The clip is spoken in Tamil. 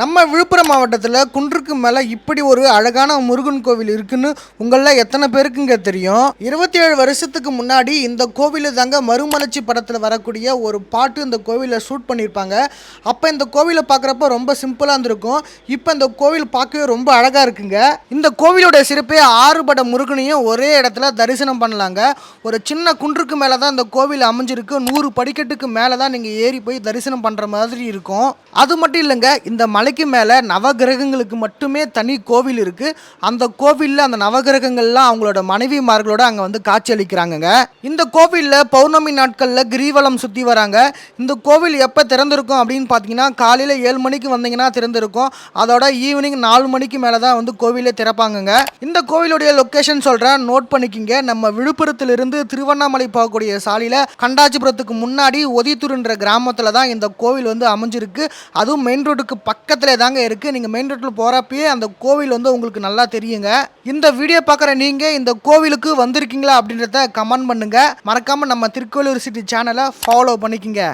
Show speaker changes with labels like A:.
A: நம்ம விழுப்புரம் மாவட்டத்தில் குன்றுக்கு மேலே இப்படி ஒரு அழகான முருகன் கோவில் இருக்குன்னு உங்களில் எத்தனை பேருக்குங்க தெரியும்? இருபத்தி ஏழு வருஷத்துக்கு முன்னாடி இந்த கோவில் தாங்க மறுமலர்ச்சி படத்தில் வரக்கூடிய ஒரு பாட்டு இந்த கோவிலில் ஷூட் பண்ணியிருப்பாங்க அப்போ இந்த கோவிலை பார்க்குறப்ப ரொம்ப சிம்பிளாக இருந்திருக்கும். இப்போ இந்த கோவில் பார்க்கவே ரொம்ப அழகாக இருக்குங்க. இந்த கோவிலோட சிறப்பே ஆறுபட முருகனையும் ஒரே இடத்துல தரிசனம் பண்ணலாங்க. ஒரு சின்ன குன்றுக்கு மேலே தான் இந்த கோவில் அமைஞ்சிருக்கு. நூறு படிக்கட்டுக்கு மேலே தான் நீங்கள் ஏறி போய் தரிசனம் பண்ணுற மாதிரி இருக்கும். அது மட்டும் இல்லைங்க இந்த மலைக்கு மேலே நவகிரகங்களுக்கு மட்டுமே தனி கோவில் இருக்குது அந்த கோவிலில் அந்த நவகிரகங்கள்லாம் அவங்களோட மனைவிமார்களோட அங்கே வந்து காட்சி அளிக்கிறாங்கங்க இந்த கோவிலில் பௌர்ணமி நாட்களில் கிரிவலம் சுற்றி வராங்க. இந்த கோவில் எப்போ திறந்திருக்கும் அப்படின்னு பார்த்தீங்கன்னா காலையில் ஏழு மணிக்கு வந்தீங்கன்னா திறந்திருக்கும். அதோட ஈவினிங் நாலு மணிக்கு மேலே தான் வந்து கோவிலே திறப்பாங்கங்க. இந்த கோவிலுடைய லொக்கேஷன் சொல்கிறேன் நோட் பண்ணிக்கிங்க. நம்ம விழுப்புரத்திலிருந்து திருவண்ணாமலை போகக்கூடிய சாலையில் கண்டாச்சிபுரத்துக்கு முன்னாடி ஒதித்தூர்ன்ற கிராமத்தில் தான் இந்த கோவில் வந்து அமைஞ்சிருக்கு. அதுவும் மெயின் ரோட்டுக்கு பக்கத்தில் தாங்க இருக்குது நீங்கள் மெயின் ரோட்டில் போகிறப்பயே அந்த கோவில் வந்து உங்களுக்கு நல்லா தெரியுங்க. இந்த வீடியோ பார்க்குற நீங்கள் இந்த கோவிலுக்கு வந்திருக்கீங்களா அப்படின்றத கமெண்ட் பண்ணுங்கள் மறக்காமல் நம்ம திருக்கோவிலூர் சிட்டி சேனலை ஃபாலோ பண்ணிக்கிங்க.